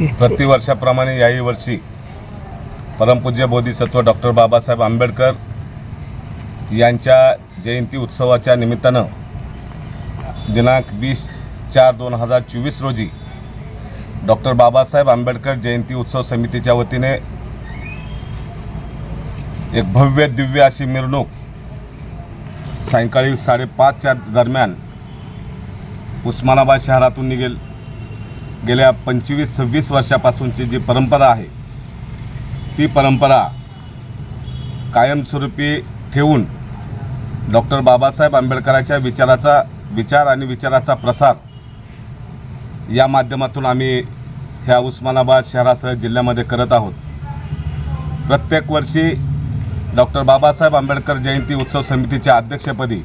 प्रतिवर्षाप्रमाणे याही वर्षी परमपूज्य बोधिसत्व डॉक्टर बाबासाहेब आंबेडकर यांच्या जयंती उत्सवाच्या निमित्तानं दिनांक वीस चार दोन हजार चोवीस रोजी डॉक्टर बाबासाहेब आंबेडकर जयंती उत्सव समितीच्या वतीने एक भव्य दिव्य अशी मिरवणूक सायंकाळी साडेपाचच्या दरम्यान उस्मानाबाद शहरातून निघेल. गेल्या पंचवीस सव्वीस वर्षापासूनची जी परंपरा आहे ती परंपरा कायमस्वरूपी ठेवून डॉक्टर बाबासाहेब आंबेडकरांच्या विचाराचा विचार आणि विचाराचा प्रसार या माध्यमातून आम्ही ह्या उस्मानाबाद शहरासह जिल्ह्यामध्ये करत आहोत. प्रत्येक वर्षी डॉक्टर बाबासाहेब आंबेडकर जयंती उत्सव समितीच्या अध्यक्षपदी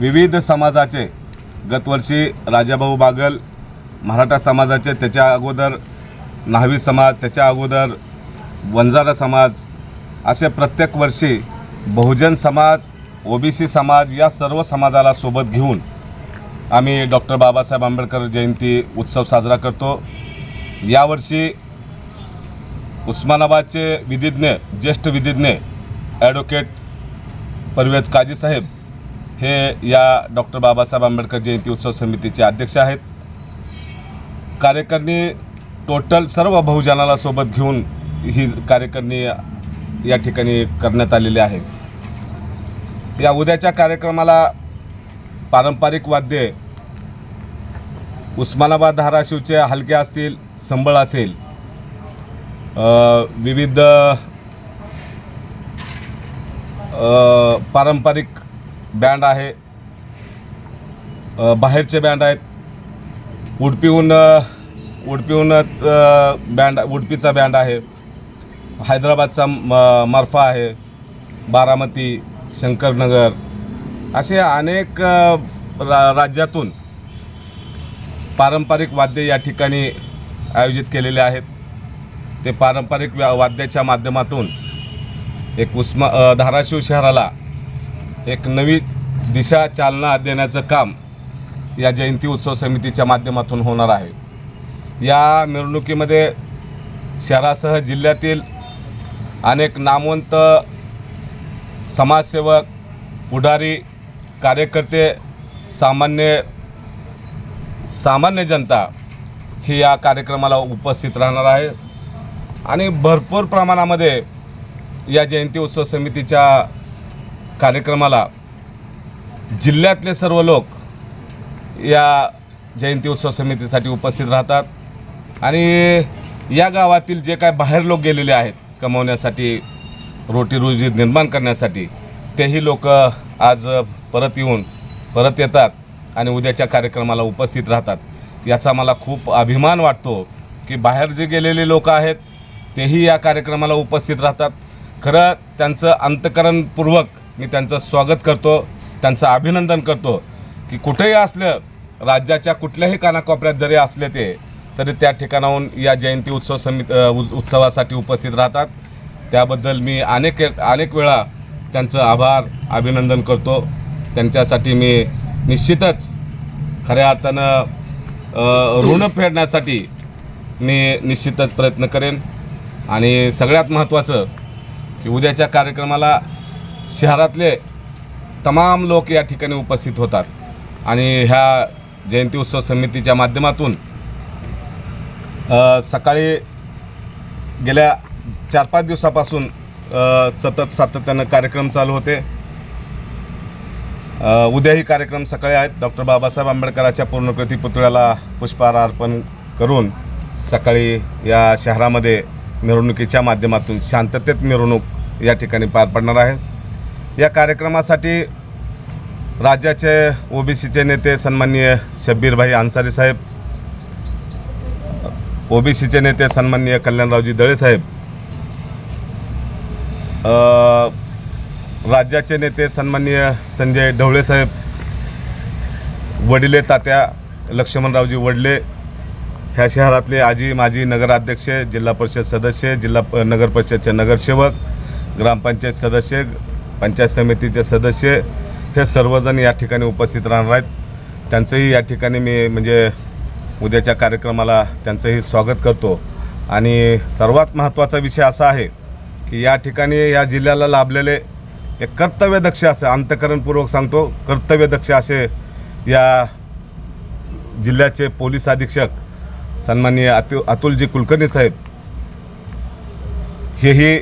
विविध समाजाचे गतवर्षी राजाभाऊ बागल मराठा समाजाचे त्याच्या अगोदर न्हावी समाज त्याच्या अगोदर वंजारा समाज असे प्रत्येक वर्षी बहुजन समाज ओबीसी समाज या सर्व समाजाला सोबत घेऊन आम्ही डॉक्टर बाबासाहेब आंबेडकर जयंती उत्सव साजरा करतो. यावर्षी उस्मानाबादचे विधिज्ञ ज्येष्ठ विधिज्ञ ॲडव्होकेट परवेज काजीसाहेब हे या डॉक्टर बाबासाहेब आंबेडकर जयंती उत्सव समितीचे अध्यक्ष आहेत. कार्यकारिणी टोटल सर्व बहुजनाला सोबत घेऊन ही कार्यकारिणी या ठिकाणी करण्यात आलेली आहे. या उद्याच्या कार्यक्रमाला पारंपरिक वाद्ये उस्मानाबाद धाराशिवचे हलके असतील संबळ असेल विविध पारंपरिक बँड आहे बाहेरचे बँड आहेत उडपीहून उडपीहून बँड उडपीचा बँड आहे. हैदराबादचा म- मर्फा आहे. बारामती शंकरनगर असे अनेक रा राज्यातून पारंपरिक वाद्य या ठिकाणी आयोजित केलेले आहेत. ते पारंपरिक वाद्याच्या माध्यमातून एक उस्मा धाराशिव शहराला एक नवी दिशा चालना देण्याचं काम या जयंती उत्सव समितीच्या माध्यमातून होणार आहे. या मिरवणुकीमध्ये शहरासह जिल्ह्यातील अनेक नामवंत समाजसेवक पुढारी कार्यकर्ते सामान्य सामान्य जनता ही या कार्यक्रमाला उपस्थित राहणार आहे. आणि भरपूर प्रमाणामध्ये या जयंती उत्सव समितीच्या कार्यक्रमाला जिल्ह्यातले सर्व लोक या जयंती उत्सव समितीसाठी उपस्थित राहतात. आणि या गावातील जे काय बाहेर लोक गेलेले आहेत कमवण्यासाठी रोटीरोजी निर्माण करण्यासाठी तेही लोक आज परत येऊन परत येतात आणि उद्याच्या कार्यक्रमाला उपस्थित राहतात. याचा मला खूप अभिमान वाटतो की बाहेर जे गेलेले लोक आहेत तेही या कार्यक्रमाला उपस्थित राहतात. खरं त्यांचं अंतकरणपूर्वक मी त्यांचं स्वागत करतो त्यांचं अभिनंदन करतो की कुठेही असलं राज्याच्या कुठल्याही कानाकोपऱ्यात जरी असले ते तरी त्या ठिकाणाहून या जयंती उत्सव समित उत्सवासाठी उपस्थित राहतात. त्याबद्दल मी अनेक अनेक वेळा त्यांचं आभार अभिनंदन करतो. त्यांच्यासाठी मी निश्चितच खऱ्या अर्थानं ऋण फेडण्यासाठी मी निश्चितच प्रयत्न करेन. आणि सगळ्यात महत्त्वाचं की उद्याच्या कार्यक्रमाला शहरातले तमाम लोक या ठिकाणी उपस्थित होतात. आणि ह्या जयंती उत्सव समितीच्या माध्यमातून सकाळी गेल्या चार पाच दिवसापासून सतत सातत्यानं कार्यक्रम चालू होते. उद्याही कार्यक्रम सकाळी आहेत. डॉक्टर बाबासाहेब आंबेडकरांच्या पूर्णकृती पुतळ्याला पुष्पहार अर्पण करून सकाळी या शहरामध्ये मिरवणुकीच्या माध्यमातून शांततेत मिरवणूक या ठिकाणी पार पडणार आहे. या कार्यक्रमासाठी राज्याचे ओबीसीचे नेते सन्माननीय शब्बीरभाई अन्सारी साहेब ओबीसीचे नेते सन्माननीय कल्याणरावजी दळे साहेब राज्याचे नेते सन्माननीय संजय ढवळे साहेब वडिले तात्या लक्ष्मणरावजी वडले ह्या शहरातले आजी माजी नगराध्यक्ष जिल्हा परिषद सदस्य जिल्हा प- नगर परिषदचे नगरसेवक ग्रामपंचायत सदस्य पंचायत समितीचे सदस्य हे सर्वजण या ठिकाणी उपस्थित राहणार आहेत. त्यांचंही या ठिकाणी मी म्हणजे उद्याच्या कार्यक्रमाला त्यांचंही स्वागत करतो. आणि सर्वात महत्त्वाचा विषय असा आहे की या ठिकाणी या जिल्ह्याला लाभलेले एक कर्तव्यदक्ष असे अंतकरणपूर्वक सांगतो कर्तव्यदक्ष असे या जिल्ह्याचे पोलीस अधीक्षक सन्माननीय अतु अतुलजी कुलकर्णी साहेब. हेही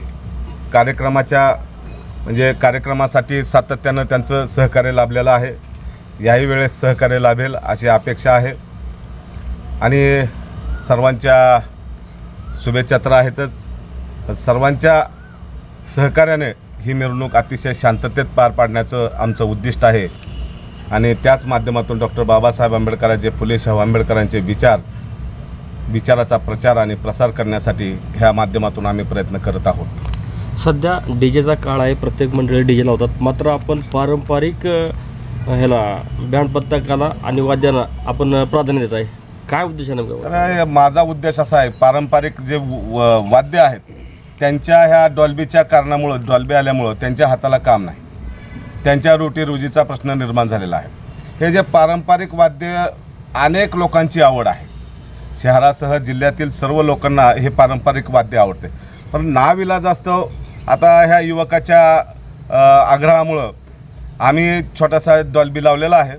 कार्यक्रमाच्या म्हणजे कार्यक्रमासाठी सातत्यानं त्यांचं सहकार्य लाभलेलं आहे. याही वेळेस सहकार्य लाभेल अशी अपेक्षा आहे. आणि सर्वांच्या शुभेच्छा तर आहेतच. सर्वांच्या सहकार्याने ही मिरवणूक अतिशय शांततेत पार पाडण्याचं आमचं उद्दिष्ट आहे. आणि त्याच माध्यमातून डॉक्टर बाबासाहेब आंबेडकरांचे फुले शाहू आंबेडकरांचे विचार विचाराचा प्रचार आणि प्रसार करण्यासाठी ह्या माध्यमातून आम्ही प्रयत्न करत आहोत. सध्या डीजेचा काळ आहे प्रत्येक मंडळी डीजे लावतात. मात्र आपण पारंपरिक ह्याला बँड पत्ताकाला आणि वाद्यांना आपण प्राधान्य देत आहे. काय उद्देश आहे नेमका? माझा उद्देश असा आहे पारंपरिक जे व- वाद्य आहेत त्यांच्या ह्या डॉल्बीच्या कारणामुळं डॉल्बी आल्यामुळं त्यांच्या हाताला काम नाही. त्यांच्या रोजीचा प्रश्न निर्माण झालेला आहे. हे जे पारंपरिक वाद्य अनेक लोकांची आवड आहे. शहरासह जिल्ह्यातील सर्व लोकांना हे पारंपरिक वाद्य आवडते. पण नाविला जास्त आता ह्या युवकाच्या आग्रहामुळं आम्ही छोटासा डॉल्बी लावलेला आहे.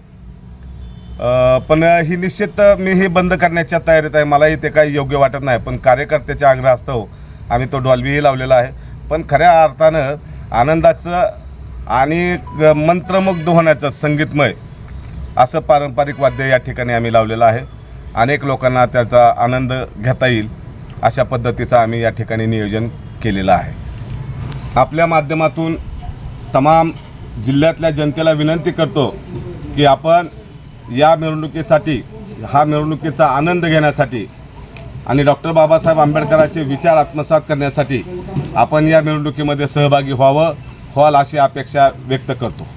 पण ही निश्चित मी हे बंद करण्याच्या तयारीत आहे. मलाही ते काही योग्य वाटत नाही. पण कार्यकर्त्याच्या आग्रहास्तव आम्ही तो डॉल्बीही लावलेला आहे. पण खऱ्या अर्थानं आनंदाचं आणि मंत्रमुग्ध होण्याचं संगीतमय असं पारंपरिक वाद्य या ठिकाणी आम्ही लावलेलं आहे. अनेक लोकांना त्याचा आनंद घेता येईल अशा पद्धतीचं आम्ही या ठिकाणी नियोजन केलेलं आहे. आपल्या माध्यमातून तमाम जिल्ह्यातल्या जनतेला विनंती करतो की आपण या मिरवणुकीसाठी हा मिरवणुकीचा आनंद घेण्यासाठी आणि डॉक्टर बाबासाहेब आंबेडकरांचे विचार आत्मसात करण्यासाठी आपण या मिरवणुकीमध्ये सहभागी व्हावं व्हाल अशी अपेक्षा व्यक्त करतो.